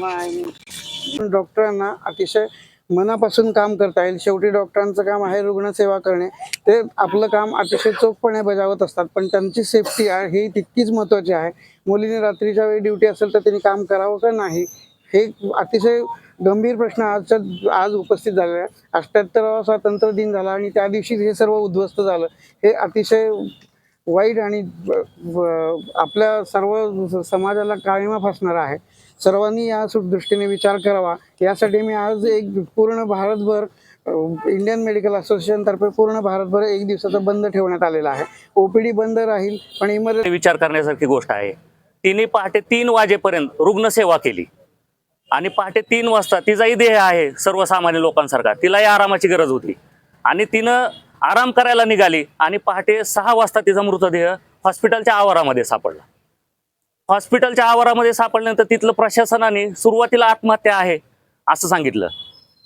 पण डॉक्टरांना अतिशय मनापासून काम करता येईल. शेवटी डॉक्टरांचं काम आहे रुग्णसेवा करणे. ते आपलं काम अतिशय चोखपणे बजावत असतात पण त्यांची सेफ्टी आहे ही तितकीच महत्त्वाची आहे. मुलीने रात्रीच्या वेळी ड्युटी असेल तर त्यांनी काम करावं का नाही? हे अतिशय गंभीर प्रश्न आजच्या आज उपस्थित झालेला आहे. अठ्ठ्याहत्तरावा स्वातंत्र्य दिन झाला आणि त्या दिवशीच हे सर्व उद्ध्वस्त झालं. हे अतिशय वाईट आणि आपल्या सर्व समाजाला काळीमा फसणारं आहे. सर्वांनी या दृष्टीने विचार करावा. यासाठी मी आज एक पूर्ण भारतभर इंडियन मेडिकल असोसिएशनतर्फे पूर्ण भारतभर एक दिवसाचा बंद ठेवण्यात आलेला आहे. ओपीडी बंद राहील पण इमर्जन्सी विचार करण्यासारखी गोष्ट आहे. तिने पहाटे तीन वाजेपर्यंत रुग्णसेवा केली. आणि पहाटे तीन वाजता तिचाही देह आहे सर्वसामान्य लोकांसारखा. तिलाही आरामाची गरज होती. आणि तिनं आराम करायला निघाली आणि पहाटे सहा वाजता तिचा मृतदेह हॉस्पिटलच्या आवारामध्ये सापडला. हॉस्पिटलच्या आवारामध्ये सापडल्यानंतर तिथलं प्रशासनाने सुरुवातीला आत्महत्या आहे असं सांगितलं.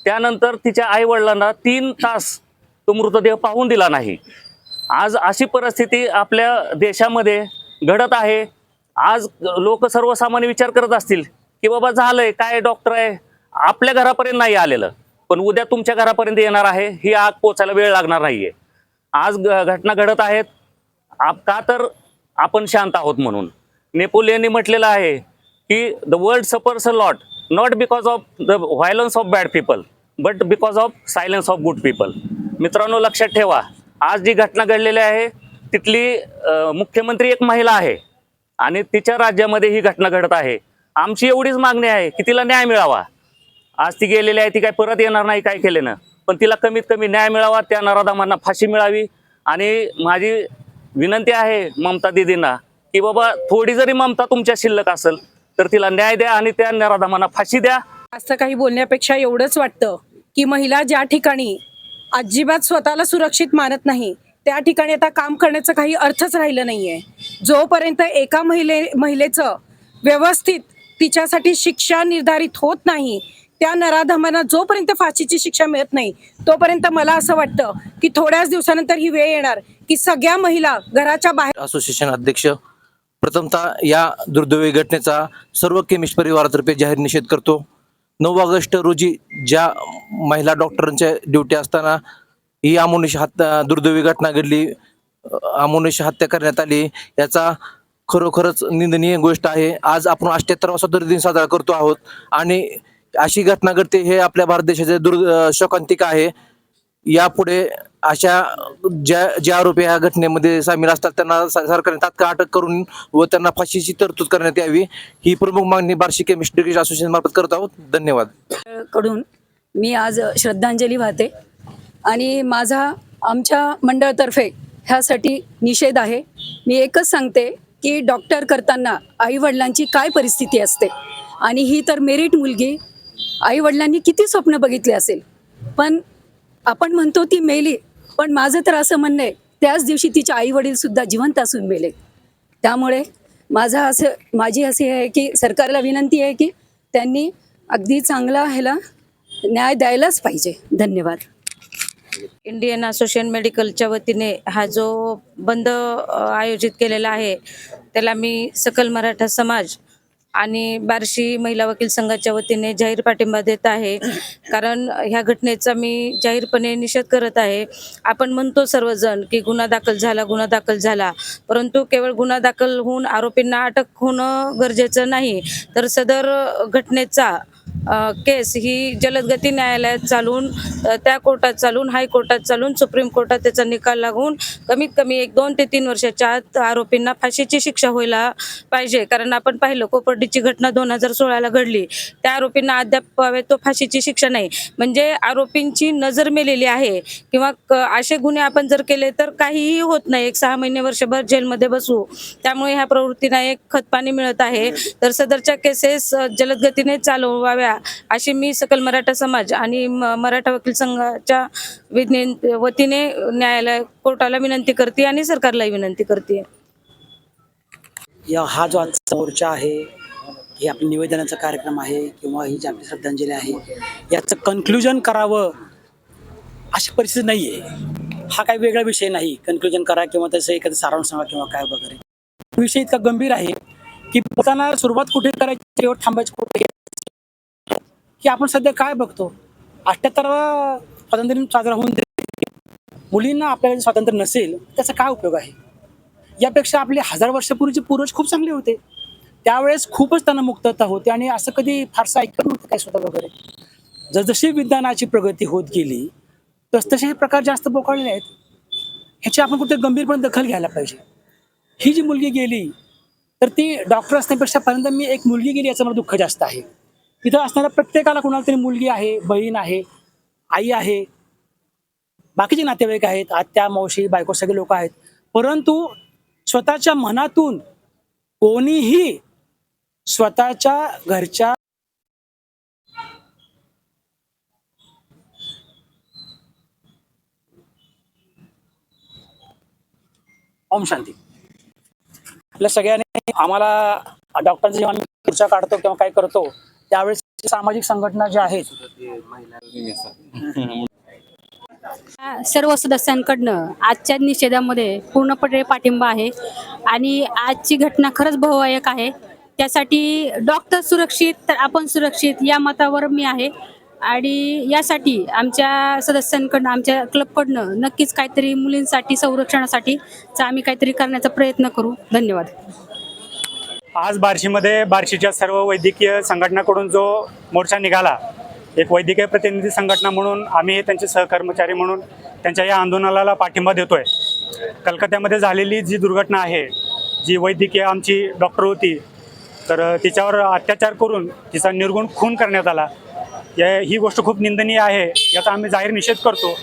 त्यानंतर तिच्या आई वडिलांना तीन तास तो मृतदेह पाहून दिला नाही. आज अशी परिस्थिती आपल्या देशामध्ये घडत आहे. आज लोक सर्वसामान्य विचार करत असतील की बाबा झालंय काय डॉक्टर आहे? आपल्या घरापर्यंत नाही आलेलं. पण उद्या तुमच्या घरापर्यंत येणार आहे ही आग पोचायला वेळ लागणार नाहीये. आज घटना घडत आहेत. आप का तर आपण शांत आहोत म्हणून. नेपोलियनने म्हटलेलं आहे की the world suffers a lot not because of the violence of bad people but because of silence of good people मित्रांनो लक्षात ठेवा आज जी घटना घडलेली आहे तिथली मुख्यमंत्री एक महिला आहे आणि तिच्या राज्यामध्ये ही घटना घडत आहे. आमची एवढीच मागणी आहे की तिला न्याय मिळावा. आज ती गेलेली आहे ती काय परत येणार नाही काय केल्यानं पण तिला कमीत कमी न्याय मिळावा त्या नराधामांना फाशी मिळावी. आणि माझी विनंती आहे ममता दिदींना की बाबा थोडी जरी ममता तुमच्या शिल्लक असेल तर तिला न्याय द्या आणि त्या नराधामांना फाशी द्या. असं काही बोलण्यापेक्षा एवढंच वाटतं की महिला ज्या ठिकाणी अजिबात स्वतःला सुरक्षित मानत नाही त्या ठिकाणी आता काम करण्याचं काही अर्थच राहिलं नाहीये. जोपर्यंत एका महिले महिलेचं व्यवस्थित तिच्यासाठी शिक्षा निर्धारित होत नाही त्या नराधमांना जोपर्यंत फाशीची शिक्षा मिळत नाही तोपर्यंत मला असं वाटतं की थोड्याच दिवसानंतर ही वेळ येणार की सगळ्या महिला घराच्या बाहेर असोसिएशन अध्यक्ष प्रथमतः या दुर्दैवी घटनेचा सर्व केमिस्ट परिवारातर्फे जाहीर निषेध करतो. नऊ ऑगस्ट रोजी ज्या महिला डॉक्टरांच्या ड्युटी असताना ही अमोनिश हत्या दुर्दैवी घटना घडली अमोनिश हत्या करण्यात आली याचा खरोखरच निंदनीय गोष्ट आहे. आज आपण अठ्ठ्याहत्तरावा स्वातंत्र्य दिन साजरा करतो आहोत आणि अशी घटना घडते हे आपल्या भारत देशाचे दुर् शोकांतिक आहे. यापुढे अशा ज्या ज्या आरोपी ह्या घटनेमध्ये सामील असतात त्यांना सरकारने तात्काळ अटक करून व त्यांना फाशीची तरतूद करण्यात यावी ही प्रमुख मागणी बार्शी केमिस्ट्री असोसिएशन मार्फत करत आहोत. धन्यवाद. कडून मी आज श्रद्धांजली वाहते आणि माझा आमच्या मंडळातर्फे ह्यासाठी निषेध आहे. मी एकच सांगते की डॉक्टर करताना आईवडिलांची काय परिस्थिती असते आणि ही तर मेरिट मुलगी आईवडिलांनी किती स्वप्न बघितले असेल. पण आपण म्हणतो ती मेली पण माझं तर असं म्हणणं आहे त्याच दिवशी तिचे आईवडील सुद्धा जिवंत असून मेले त्यामुळे माझा असं माझी असे आहे की सरकारला विनंती आहे की त्यांनी अगदी चांगला ह्याला न्याय द्यायलाच पाहिजे. धन्यवाद. इंडियन असोसिएशन मेडिकलच्या वतीने हा जो बंद आयोजित केलेला आहे त्याला मी सकल मराठा समाज आणि बार्शी महिला वकील संघाच्या वतीने जाहीर पाठिंबा देत आहे. कारण ह्या घटनेचा मी जाहीरपणे निषेध करत आहे. आपण म्हणतो सर्वजण की गुन्हा दाखल झाला गुन्हा दाखल झाला. परंतु केवळ गुन्हा दाखल होऊन आरोपींना अटक होणं गरजेचं नाही. तर सदर घटनेचा केस ही जलदगती न्यायालयात चालून त्या कोर्टात चालून हायकोर्टात चालून सुप्रीम कोर्टात त्याचा निकाल लागून कमीत कमी एक दोन ते तीन वर्षाच्या आत आरोपींना फाशीची शिक्षा व्हायला पाहिजे. कारण आपण पाहिलं कोपर्डीची घटना दोन हजार सोळाला घडली. त्या आरोपींना अद्याप तो फाशीची शिक्षा नाही. म्हणजे आरोपींची नजर मेलेली आहे. किंवा असे गुन्हे आपण जर केले तर काहीही होत नाही. एक सहा महिने वर्षभर जेलमध्ये बसू. त्यामुळे ह्या प्रवृत्तींना एक खतपाणी मिळत आहे. तर सदरच्या केसेस जलदगतीने चालवा व्हाव्या अशी मी सकल मराठा समाज आणि मराठा वकील संघाच्या वतीने न्यायालय कोर्टाला विनंती करते आणि सरकारलाही विनंती करते. या हा जो आजचा मोर्चा आहे हे आपल्या निवेदनाचा कार्यक्रम आहे किंवा ही जी आपली श्रद्धांजली आहे याचं कन्क्लुजन करावं अशी परिस्थिती नाही आहे हा काही वेगळा विषय नाही. कन्क्लुजन करा किंवा त्याचं एखादं सारांश सांगा किंवा काय वगैरे. विषय इतका गंभीर आहे की बोलताना सुरुवात कुठे करायची थांबायची कुठे? की आपण सध्या काय बघतो? अठ्ठ्याहत्तरावा स्वातंत्र्य दिन साजरा होऊन मुलींना आपल्याला स्वातंत्र्य नसेल त्याचा काय उपयोग आहे? यापेक्षा आपले हजार वर्षापूर्वीचे पूर्वज खूप चांगले होते. त्यावेळेस खूपच त्यांना मुक्तता होती आणि असं कधी फारसं ऐकत नव्हतं काय स्वतः वगैरे. जसजशी विज्ञानाची प्रगती होत गेली तसतसे हे प्रकार जास्त बोकाळले आहेत ह्याची आपण कुठे गंभीरपणे दखल घ्यायला पाहिजे. ही जी मुलगी गेली तर ती डॉक्टर असण्यापेक्षा पर्यंत मी एक मुलगी गेली याचं मला दुःख जास्त आहे. इथं असणाऱ्या प्रत्येकाला कुणाला तरी मुलगी आहे बहीण आहे आई आहे. बाकीचे नातेवाईक आहेत आत्या मावशी बायको सगळे लोक आहेत. परंतु स्वतःच्या मनातून कोणीही स्वतःच्या घरच्या ओम शांती. आपल्या सगळ्यांनी आम्हाला डॉक्टरांची जेव्हा आम्ही काढतो किंवा काय करतो त्यावेळेस सामाजिक संघटना ज्या आहेत सर्व सदस्यांकडनं आजच्या निषेधामध्ये पूर्णपणे पाठिंबा आहे आणि आजची घटना खरंच बहुवायक आहे. त्यासाठी डॉक्टर सुरक्षित तर आपण सुरक्षित या मतावर मी आहे. आणि यासाठी आमच्या सदस्यांकडनं आमच्या क्लबकडनं नक्कीच काहीतरी मुलींसाठी संरक्षणासाठी आम्ही काहीतरी करण्याचा प्रयत्न करू. धन्यवाद. आज बार्शीमध्ये बार्शीच्या सर्व वैद्यकीय संघटनाकडून जो मोर्चा निघाला एक वैद्यकीय प्रतिनिधी संघटना म्हणून आम्ही त्यांचे सहकर्मचारी म्हणून त्यांच्या या आंदोलनाला पाठिंबा देतोय. कलकत्त्यामध्ये झालेली जी दुर्घटना आहे जी वैद्यकीय आमची डॉक्टर होती तर तिच्यावर अत्याचार करून तिचा निर्गुण खून करण्यात आला. या ही गोष्ट खूप निंदनीय आहे याचा आम्ही जाहीर निषेध करतो.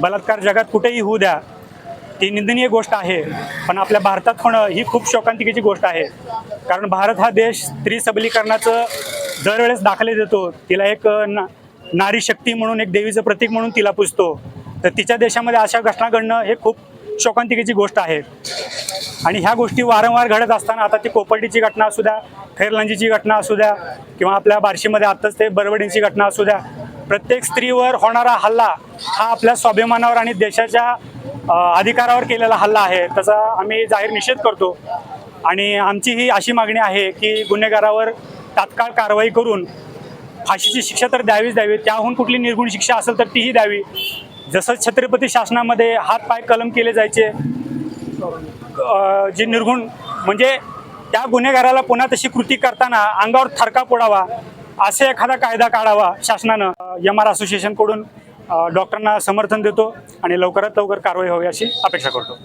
बलात्कार जगात कुठेही होऊ द्या. ती निंदनीय गोष्ट आहे पण आपल्या भारतात होणं ही खूप शोकांतिकेची गोष्ट आहे. कारण भारत हा देश स्त्री सबलीकरणाचं दरवेळेस दाखले देतो तिला एक ना नारी शक्ती म्हणून एक देवीचं प्रतीक म्हणून तिला पुजतो. तर तिच्या देशामध्ये अशा घटना घडणं हे खूप शोकांतिकेची गोष्ट आहे. आणि ह्या गोष्टी वारंवार घडत असताना आता ती कोपर्डीची घटना असू द्या खैरलांजीची घटना असू द्या किंवा आपल्या बार्शीमध्ये आत्ताच ते बरवडींची घटना असू द्या प्रत्येक स्त्रीवर होणारा हल्ला हा आपल्या स्वाभिमानावर आणि देशाच्या अधिकारावर केलेला हल्ला आहे त्याचा आम्ही जाहीर निषेध करतो. आणि आमची ही अशी मागणी आहे की गुन्हेगारावर तात्काळ कारवाई करून फाशीची शिक्षा तर द्यावीच द्यावी त्याहून कुठली निर्गुण शिक्षा असेल तर तीही द्यावी. जसं छत्रपती शासनामध्ये हात पाय कलम केले जायचे जे निर्गुण म्हणजे त्या गुन्हेगाराला पुन्हा तशी कृती करताना अंगावर थरका पोडावा असे एखादा कायदा काढावा शासनानं एम आर असोसिएशनकडून. डॉक्टरांना समर्थन देतो आणि लवकरात लवकर कारवाई व्हावी अशी अपेक्षा करतो.